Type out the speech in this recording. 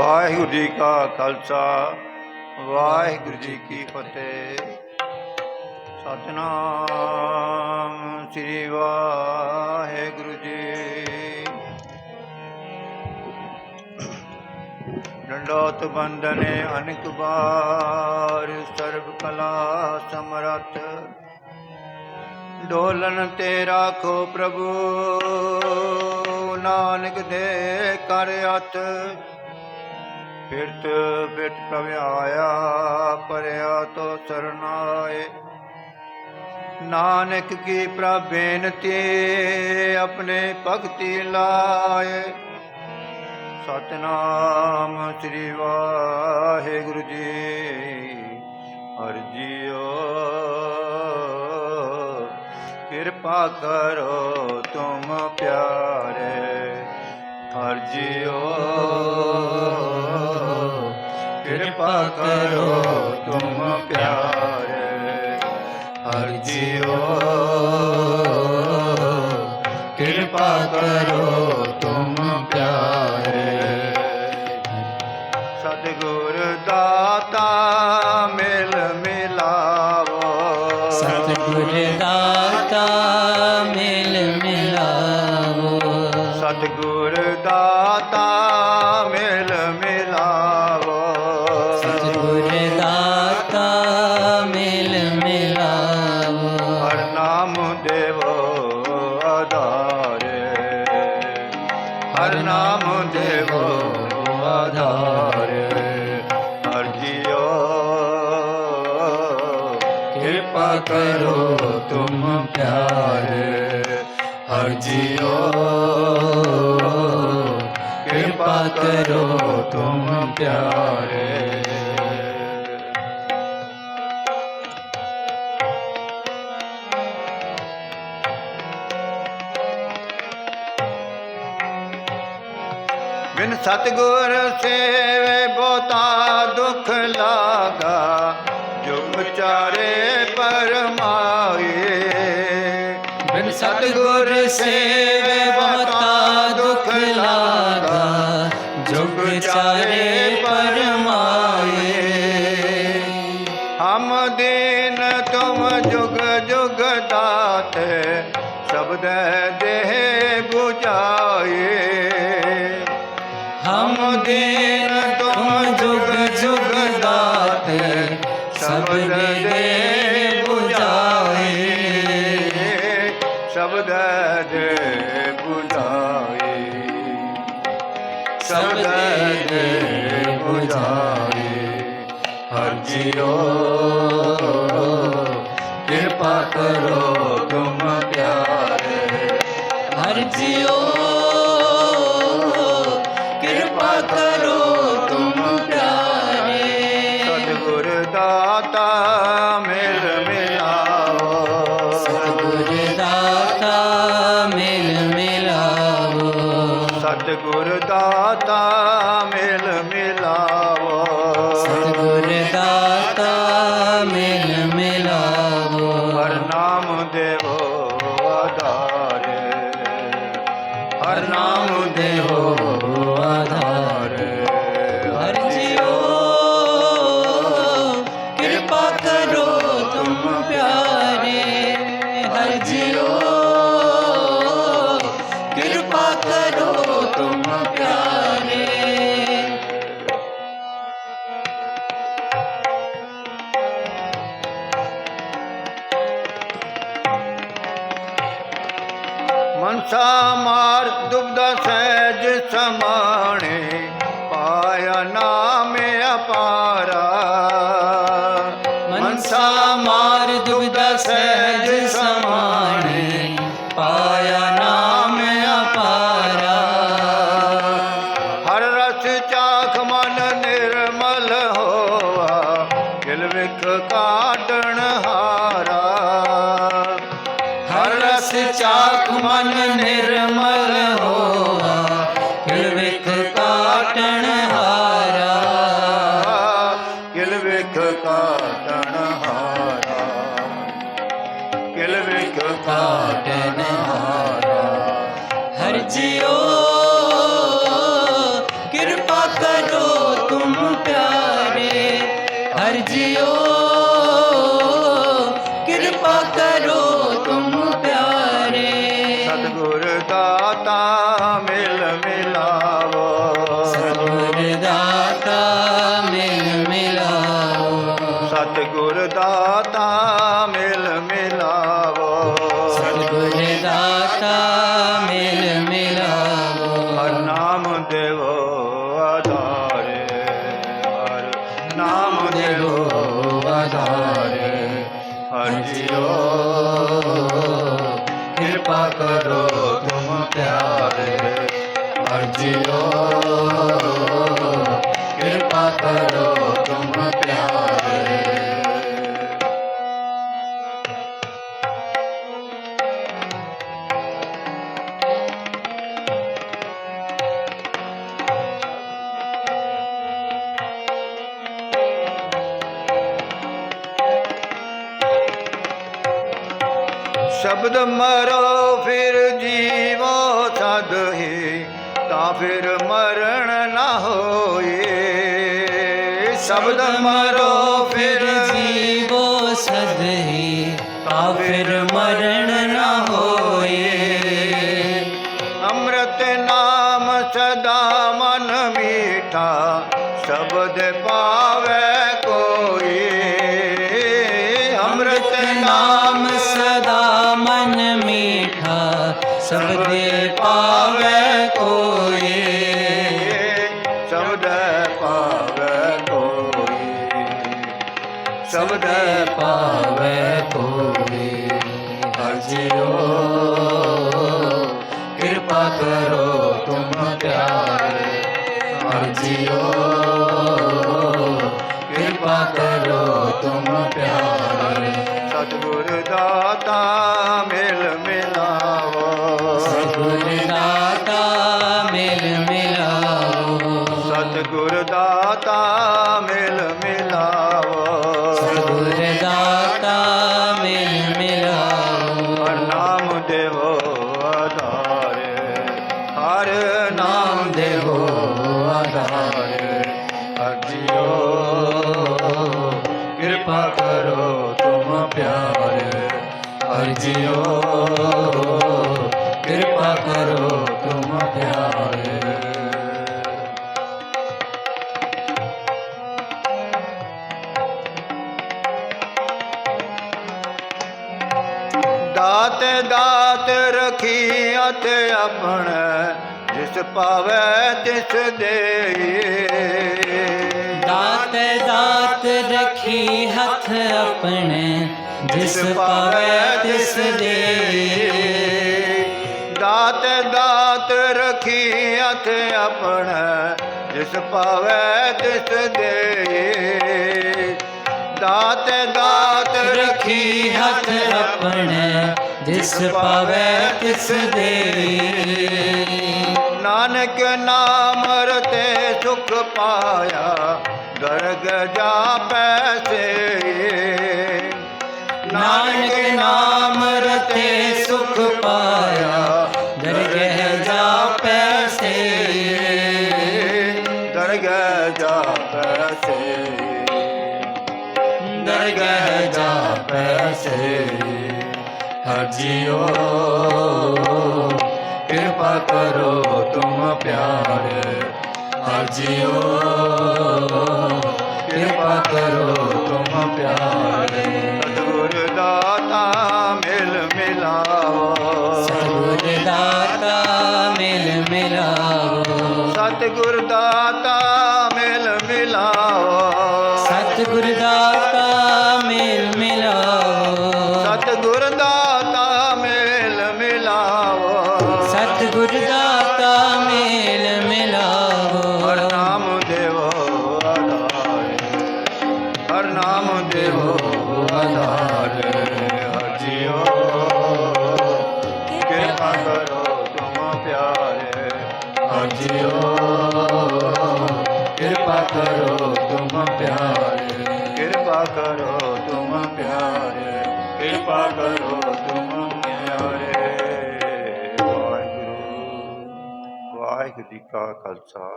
ਵਾਹਿਗੁਰੂ ਜੀ ਕਾ ਖਾਲਸਾ, ਵਾਹਿਗੁਰੂ ਜੀ ਕੀ ਫਤਿਹ। ਸਤਨਾਮ ਸ੍ਰੀ ਵਾਹਿਗੁਰੂ ਜੀ। ਡੰਡੋਤ ਬੰਦਨੇ ਅਨਕ ਬਾਰ ਸਰਬ ਕਲਾ ਸਮਰਥ। ਡੋਲਨ ਤੇ ਰਾਖੋ ਪ੍ਰਭੂ, ਨਾਨਕ ਦੇ ਕਰ ਅਤ। ਫਿਰਤ ਬਿਟ ਪ੍ਰਭ ਆਇਆ, ਪਰਿਆ ਤੋ ਸਰਨਾਏ। ਨਾਨਕ ਕੀ ਪ੍ਰਭ ਬੇਨਤੀ, ਆਪਣੇ ਭਗਤੀ ਲਾਏ। ਸਤਨਾਮ ਸ੍ਰੀ ਵਾਹਿਗੁਰੂ ਜੀ ਹਰ ਕਿਰਪਾ ਕਰੋ ਤੁਮ ਪਿਆਰੇ। ਹਰਜੀਓ ਕਿਰਪਾ ਕਰੋ ਤੁਮ ਪਿਆਰੇ। ਹਰ ਕਿਰਪਾ ਕਰੋ ਕਿਰਪਾ ਕਰੋ ਤੁਮ ਪਿਆਰੇ। ਹਰ ਜੀਓ, ਕਿਰਪਾ ਕਰੋ ਤੁਮ ਪਿਆਰੇ। ਬਿਨ ਸਤਗੁਰ ਸੇਵੇ ਬਹੁਤਾ ਦੁਖ ਲਾਗਾ। ਜੁਗ ਚਾਰੇ ਪਰਮਾਏ। ਬਿਨ ਸਤਿਗੁਰ ਸੇਵੇ ਬਹੁਤਾ ਦੁਖ ਲਾਗਾ। ਜੁਗ ਚਾਰੇ ਪਰਮਾਏ। ਹਮ ਦੀਨ ਤੁਮ ਜੁਗ ਜੁਗ ਦਾਤੇ। ਸ਼ਬਦ ਦੇਹ 부ਝਾਏ ਹਮ ਦੇਨ ਸਬਦ ਦੇ 부ਝਾਏ ਸਬਦ ਦੇ ਕਿਰਪਾ ਕਰੋ ਤੁਮ ਪਿਆਰੇ। ਹਰ ਜੀਓ ਸਤਿਗੁਰ ਦਾਤਾ ਮਿਲ ਮਿਲਾਓ ਸਤਿਗੁਰ ਦਾਤਾ ਮਨਸਾ ਮਾਰ ਦੁਬਦਾ ਸਹਿਜ ਸਮਾਣੇ ਪਾਇਆ ਨਾਮ ਹਰਜਿਓ ਕਿਰਪਾ ਕਰੋ ਤੁਮ ਪਿਆਰੇ। ਸਤਗੁਰ ਦਾਤਾ ਮਿਲ ਮਿਲਾਵੋ। ਸਤਗੁਰ ਦਾਤਾ ਮਿਲ ਮਿਲਾਵੋ। ਸਤਗੁਰ ਦਾਤਾ ਮਿਲ ਮਿਲਾਵੋ। ਕਿਰਪਾ ਕਰੋ ਤੁਮ ਪਿਆਰੇ ਹਰ ਜੀਓ ਕਿਰਪਾ ਕਰੋ ਤੁਮ ਸ਼ਬਦ ਮਰੋ, ਫਿਰ ਜੀਵੋ ਤਦ ਹੀ, ਤਾਂ ਫਿਰ ਮਰਨ ਨਾ ਹੋਏ। ਸ਼ਬਦ ਮਰੋ, ਫਿਰ ਜੀਵੋ ਸਦ ਹੀ, ਤਾਂ ਫਿਰ ਮਰਨ ਨਾ ਹੋਏ। ਅਮਰਤ ਨਾਮ ਸਦਾ ਮਨ ਮੀਠਾ ਸਬਦੇ ਪਾਵੇ ਕੋਈ ਸਬਦ ਪਾਵੇ ਕੋਈ ਸਬਦ ਪਾਵੇ ਕੋਈ ਅਰਜਿਓ, ਕਿਰਪਾ ਕਰੋ ਤੁਮ ਪਿਆਰੇ। ਅਰਜਿਓ, ਕਿਰਪਾ ਕਰੋ ਤੁਮ ਪਿਆਰੇ। ਸਤਿਗੁਰ ਦਾਤਾ ਮਿਲ ਮਿਲਾਓ। ਗੁਣ ਮਿਲ ਮਿਲਾਓ। ਸਤਿਗੁਰ ਦਾਤਾ ਮਿਲ ਮਿਲਾਓ। ਸਤਿਗੁਰ ਮਿਲ ਮਿਲਾਓ। ਨਾਮ ਦੇਵੋ ਆਧਾਰੇ। ਹਰ ਨਾਮ ਦੇਵੋ ਆਧਾਰੇ। ਅਰਜਿਓ ਕਿਰਪਾ ਕਰੋ ਤੁਮ ਪਿਆਰੇ। ਅਰਜਿਓ ਦਾਤ ਦਾਤ ਰਖੀ ਅਤ ਆਪਣ ਜਿਸ ਪਾਵੇ ਤਿਸ ਦੇਈਏ ਦਾਤ ਦਾਤ ਰਖੀ ਹੱਥ ਆਪਣੇ ਜਿਸ ਪਾਵੇ ਤਿਸ ਦੇਈਏ ਦਾਤ ਦਾਤ ਰਖੀ ਹੱਥ ਆਪਣਾ ਜਿਸ ਪਾਵੇ ਤਿਸ ਦੇਈਏ ਦਾਤ ਰਾਖੀ ਹੱਥ ਆਪਣੇ ਜਿਸ ਪਾਵੇ ਤਿਸ ਦੇ ਨਾਨਕ ਨਾਮ ਰਤੇ ਸੁਖ ਪਾਇਆ ਗਰਗ ਜਾ ਪੈਸੇ ਨਾਨਕ ਨਾਮ ਰਤੇ ਸੁਖ ਪਾਇਆ ਗਰਗ ਜਾ ਪੈਸੇ ਗਰਗ ਜਾ ਪੈਸੇ ਗਹਿ ਜਾਪੈ ਸੇ ਹਰਜੀਓ ਕਿਰਪਾ ਕਰੋ ਤੁਮ ਪਿਆਰੇ ਹਰਜੀਓ ਕਿਰਪਾ ਕਰੋ ਤੁਮ ਪਿਆਰ ਸਤਗੁਰ ਦਾਤਾ ਮਿਲ ਮਿਲਾਓ ਸਤਗੁਰ ਦਾਤਾ ਮਿਲ ਮਿਲਾਓ। ਸਤਗੁਰ ਦਾਤਾ ਸਤਿਗੁਰ ਮੇਲ ਮਿਲਾਵੋ ਸਤਿਗੁਰ ਮੇਲ ਮਿਲਾਵੋ ਹਰ ਦੇਵੋ ਆਧਾਰੇ। ਹਰ ਦੇਵੋ ਆਧਾਰੇ। ਹਰ ਕਿਰਪਾ ਕਰੋ ਤੁਮ ਪਿਆਰੇ। ਹਰ ਕਿਰਪਾ ਕਰੋ ਤੁਮ ਪਿਆਰੇ। ਕਿਰਪਾ ਕਰੋ ਤੁਮ ਪਿਆਰੇ। ਕਿਰਪਾ ਕਰੋ ਤੁਮ ਪਿਆਰੇ ਵਾਹਿਗੁਰੂ ਵਾਹਿਗੁਰੂ ਜੀ ਕਾ ਖਾਲਸਾ।